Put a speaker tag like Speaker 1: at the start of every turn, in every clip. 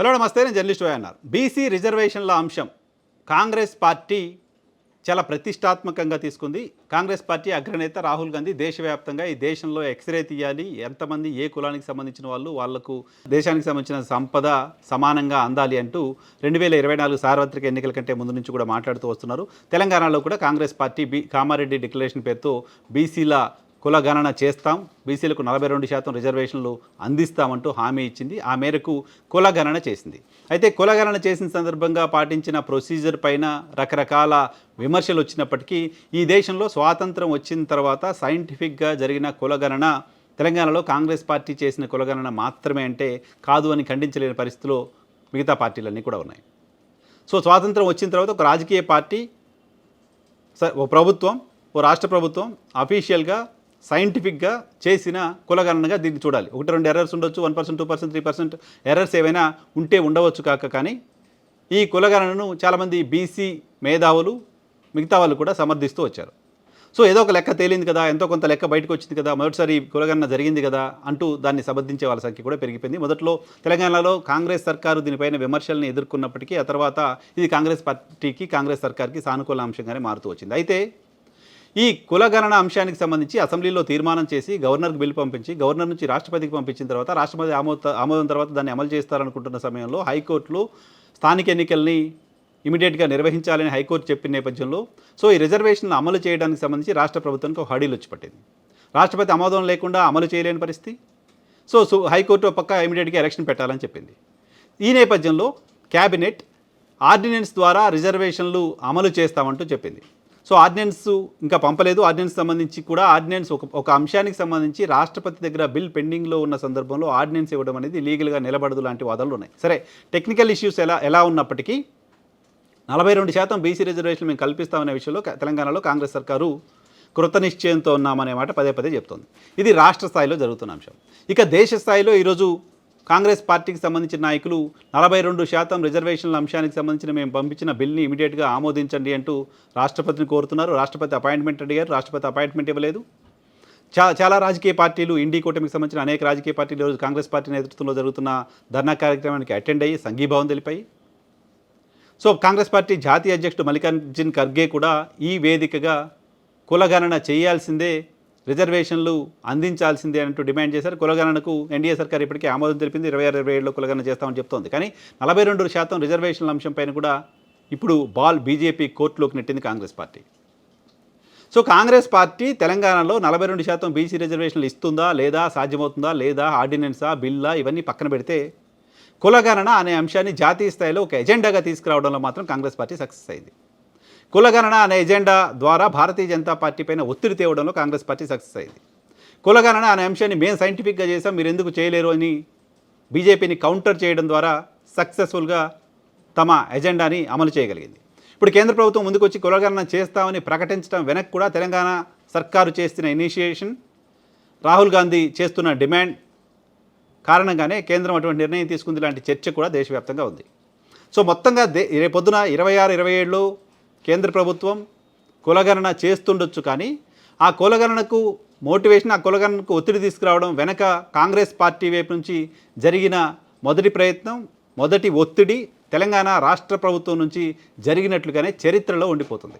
Speaker 1: Hello నమస్తే నేను journalist why అన్నారు. బీసీ రిజర్వేషన్ల అంశం కాంగ్రెస్ పార్టీ చాలా ప్రతిష్టాత్మకంగా తీసుకుంది. కాంగ్రెస్ పార్టీ అగ్రనేత రాహుల్ గాంధీ దేశవ్యాప్తంగా ఈ దేశంలో ఎక్స్రే తీయాలి. ఎంతమంది ఏ కులానికి సంబంధించిన వాళ్ళు వాళ్ళకు దేశానికి సంబంధించిన సంపద సమానంగా అందాలి అంటూ రెండు వేల ఇరవై నాలుగు సార్వత్రిక ఎన్నికల కంటే ముందు నుంచి కూడా మాట్లాడుతూ వస్తున్నారు. తెలంగాణలో కూడా కాంగ్రెస్ పార్టీ బి కామారెడ్డి డిక్లరేషన్ పేరుతో బీసీల కుల గణన చేస్తాం. బీసీలకు నలభై రెండు శాతం రిజర్వేషన్లు అందిస్తామంటూ హామీ ఇచ్చింది. ఆ మేరకు కుల గణన చేసింది. అయితే కుల గణన చేసిన సందర్భంగా పాటించిన ప్రొసీజర్ పైన రకరకాల విమర్శలు వచ్చినప్పటికీ ఈ దేశంలో స్వాతంత్రం వచ్చిన తర్వాత సైంటిఫిక్గా జరిగిన కుల గణన తెలంగాణలో కాంగ్రెస్ పార్టీ చేసిన కులగణన మాత్రమే అంటే కాదు అని ఖండించలేని పరిస్థితిలో మిగతా పార్టీలన్నీ కూడా ఉన్నాయి. సో స్వాతంత్రం వచ్చిన తర్వాత ఒక రాజకీయ పార్టీ స- ఓ ప్రభుత్వం ఓ రాష్ట్ర ప్రభుత్వం అఫీషియల్గా సైంటిఫిక్గా చేసిన కులగణనగా దీన్ని చూడాలి. ఒకటి రెండు ఎర్రర్స్ ఉండొచ్చు one percent two percent three percent errors ఏవైనా ఉంటే ఉండవచ్చు కాక కానీ ఈ కులగణనను చాలామంది బీసీ మేధావులు మిగతా వాళ్ళు కూడా సమర్థిస్తూ వచ్చారు. సో ఏదో ఒక లెక్క తేలింది కదా ఎంతో కొంత లెక్క బయటకు వచ్చింది కదా మొదటిసారి కులగణన జరిగింది కదా అంటూ దాన్ని సమర్థించే వాళ్ళ సంఖ్య కూడా పెరిగిపోయింది. మొదట్లో తెలంగాణలో కాంగ్రెస్ సర్కారు దీనిపైన విమర్శల్ని ఎదుర్కొన్నప్పటికీ ఆ తర్వాత ఇది కాంగ్రెస్ పార్టీకి కాంగ్రెస్ సర్కార్కి సానుకూల అంశంగానే మారుతూ వచ్చింది. అయితే ఈ కులగణన అంశానికి సంబంధించి అసెంబ్లీలో తీర్మానం చేసి గవర్నర్కి బిల్లు పంపించి గవర్నర్ నుంచి రాష్ట్రపతికి పంపించిన తర్వాత రాష్ట్రపతి ఆమోద ఆమోదం తర్వాత దాన్ని అమలు చేస్తారనుకుంటున్న సమయంలో హైకోర్టులో స్థానిక ఎన్నికల్ని ఇమీడియట్గా నిర్వహించాలని హైకోర్టు చెప్పిన నేపథ్యంలో సో ఈ రిజర్వేషన్లు అమలు చేయడానికి సంబంధించి రాష్ట్ర ప్రభుత్వానికి ఒక హడీలు వచ్చి పట్టింది. రాష్ట్రపతి ఆమోదం లేకుండా అమలు చేయలేని పరిస్థితి. సో సో హైకోర్టు పక్క ఇమీడియట్గా ఎలక్షన్ పెట్టాలని చెప్పింది. ఈ నేపథ్యంలో క్యాబినెట్ ఆర్డినెన్స్ ద్వారా రిజర్వేషన్లు అమలు చేస్తామంటూ చెప్పింది. సో ఆర్డినెన్స్ ఇంకా పంపలేదు. ఆర్డినెన్స్ సంబంధించి కూడా ఆర్డినెన్స్ ఒక ఒక అంశానికి సంబంధించి రాష్ట్రపతి దగ్గర బిల్ పెండింగ్లో ఉన్న సందర్భంలో ఆర్డినెన్స్ ఇవ్వడం అనేది లీగల్గా నిలబడదు లాంటి వాదనలు ఉన్నాయి. సరే టెక్నికల్ ఇష్యూస్ ఎలా ఎలా ఉన్నప్పటికీ నలభై రెండు శాతం బీసీ రిజర్వేషన్ మేము కల్పిస్తామనే విషయంలో తెలంగాణలో కాంగ్రెస్ సర్కారు కృత నిశ్చయంతో ఉన్నామనే మాట పదే పదే చెప్తోంది. ఇది రాష్ట్ర స్థాయిలో జరుగుతున్న అంశం. ఇక దేశ స్థాయిలో ఈరోజు కాంగ్రెస్ పార్టీకి సంబంధించిన నాయకులు నలభై రెండు శాతం రిజర్వేషన్ల అంశానికి సంబంధించిన మేము పంపించిన బిల్ని ఇమీడియట్గా ఆమోదించండి అంటూ రాష్ట్రపతిని కోరుతున్నారు. రాష్ట్రపతి అపాయింట్మెంట్ అడిగారు. రాష్ట్రపతి అపాయింట్మెంట్ ఇవ్వలేదు. చా చాలా రాజకీయ పార్టీలు ఇండి కూటమికి సంబంధించిన అనేక రాజకీయ పార్టీలు ఈరోజు కాంగ్రెస్ పార్టీ నేతృత్వంలో జరుగుతున్న ధర్నా కార్యక్రమానికి అటెండ్ అయ్యి సంఘీభావం తెలిపాయి. సో కాంగ్రెస్ పార్టీ జాతీయ అధ్యక్షుడు మల్లికార్జున్ ఖర్గే కూడా ఈ వేదికగా కులగణన చేయాల్సిందే రిజర్వేషన్లు అందించాల్సిందే అంటూ డిమాండ్ చేశారు. కులగణనకు ఎన్డీఏ సర్కార్ ఇప్పటికే ఆమోదం తెలిపింది. ఇరవై ఆరు ఇరవై ఏడులో కులగణన చేస్తామని చెప్తోంది. కానీ నలభై రెండు శాతం రిజర్వేషన్ల అంశంపైన కూడా ఇప్పుడు బాల్ బీజేపీ కోర్టులోకి నెట్టింది Congress party. So Congress party తెలంగాణలో నలభై రెండు శాతం బీసీ రిజర్వేషన్లు ఇస్తుందా లేదా సాధ్యమవుతుందా లేదా ఆర్డినెన్సా బిల్లా ఇవన్నీ పక్కన పెడితే కులగణన అనే అంశాన్ని జాతీయ స్థాయిలో ఒక ఎజెండాగా తీసుకురావడంలో మాత్రం కాంగ్రెస్ పార్టీ సక్సెస్ అయింది. కులగణన అనే ఎజెండా ద్వారా భారతీయ జనతా పార్టీ పైన ఒత్తిడి తేవడంలో కాంగ్రెస్ పార్టీ సక్సెస్ అయింది. కులగణన అనే అంశాన్ని మేము సైంటిఫిక్గా చేసాం మీరు ఎందుకు చేయలేరు అని బీజేపీని కౌంటర్ చేయడం ద్వారా సక్సెస్ఫుల్గా తమ ఎజెండాని అమలు చేయగలిగింది. ఇప్పుడు కేంద్ర ప్రభుత్వం ముందుకు వచ్చి కులగణన చేస్తామని ప్రకటించడం వెనక్కి కూడా తెలంగాణ సర్కారు చేస్తున్న ఇనిషియేషన్ రాహుల్ గాంధీ చేస్తున్న డిమాండ్ కారణంగానే కేంద్రం అటువంటి నిర్ణయం తీసుకుంది లాంటి చర్చ కూడా దేశవ్యాప్తంగా ఉంది. సో మొత్తంగా దే రేపొద్దున ఇరవై ఆరు ఇరవై ఏడులో కేంద్ర ప్రభుత్వం కులగణన చేస్తుండొచ్చు కానీ ఆ కులగణనకు మోటివేషన్ ఆ కులగణనకు ఒత్తిడి తీసుకురావడం వెనక కాంగ్రెస్ పార్టీ వైపు నుంచి జరిగిన మొదటి ప్రయత్నం మొదటి ఒత్తిడి తెలంగాణ రాష్ట్ర ప్రభుత్వం నుంచి జరిగినట్లుగానే చరిత్రలో ఉండిపోతుంది.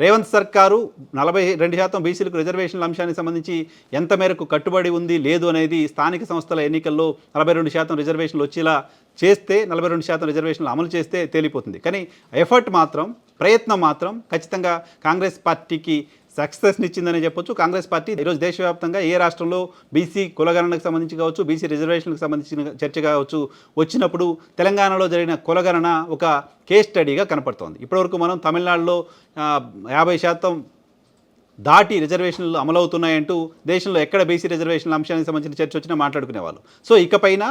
Speaker 1: రేవంత్ సర్కారు నలభై రెండు శాతం బీసీలకు రిజర్వేషన్ల అంశానికి సంబంధించి ఎంత మేరకు కట్టుబడి ఉంది లేదు అనేది స్థానిక సంస్థల ఎన్నికల్లో నలభై రెండు శాతం రిజర్వేషన్లు వచ్చేలా చేస్తే నలభై రెండు శాతం రిజర్వేషన్లు అమలు చేస్తే తేలిపోతుంది. కానీ ఎఫర్ట్ మాత్రం ప్రయత్నం మాత్రం ఖచ్చితంగా కాంగ్రెస్ పార్టీకి సక్సెస్ని ఇచ్చిందని చెప్పొచ్చు. కాంగ్రెస్ పార్టీ ఈరోజు దేశవ్యాప్తంగా ఏ రాష్ట్రంలో బీసీ కులగణనకు సంబంధించి కావచ్చు బీసీ రిజర్వేషన్లకు సంబంధించిన చర్చ కావచ్చు వచ్చినప్పుడు తెలంగాణలో జరిగిన కులగణన ఒక కేస్ స్టడీగా కనపడుతోంది. ఇప్పటివరకు మనం తమిళనాడులో యాభై శాతం దాటి రిజర్వేషన్లు అమలవుతున్నాయంటూ దేశంలో ఎక్కడ బీసీ రిజర్వేషన్ల అంశానికి సంబంధించిన చర్చ వచ్చినా మాట్లాడుకునేవాళ్ళు. సో ఇకపైన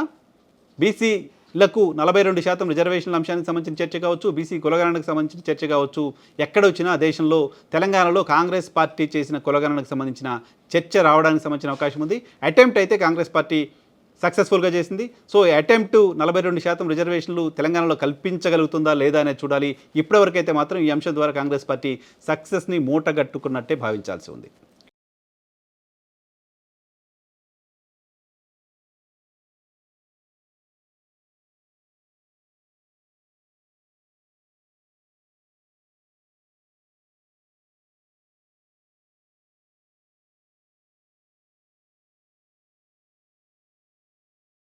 Speaker 1: బీసీ లకు నలభై రెండు శాతం రిజర్వేషన్ల అంశానికి సంబంధించిన చర్చ కావచ్చు బీసీ కులగణనకు సంబంధించిన చర్చ కావచ్చు ఎక్కడ వచ్చినా దేశంలో తెలంగాణలో కాంగ్రెస్ పార్టీ చేసిన కులగణనకు సంబంధించిన చర్చ రావడానికి సంబంధించిన అవకాశం ఉంది. అటెంప్ట్ అయితే కాంగ్రెస్ పార్టీ సక్సెస్ఫుల్గా చేసింది. సో అటెంప్ట్ నలభై రెండు శాతం రిజర్వేషన్లు తెలంగాణలో కల్పించగలుగుతుందా లేదా అనేది చూడాలి. ఇప్పటివరకైతే మాత్రం ఈ అంశం ద్వారా కాంగ్రెస్ పార్టీ సక్సెస్ని మూటగట్టుకున్నట్టే భావించాల్సి ఉంది.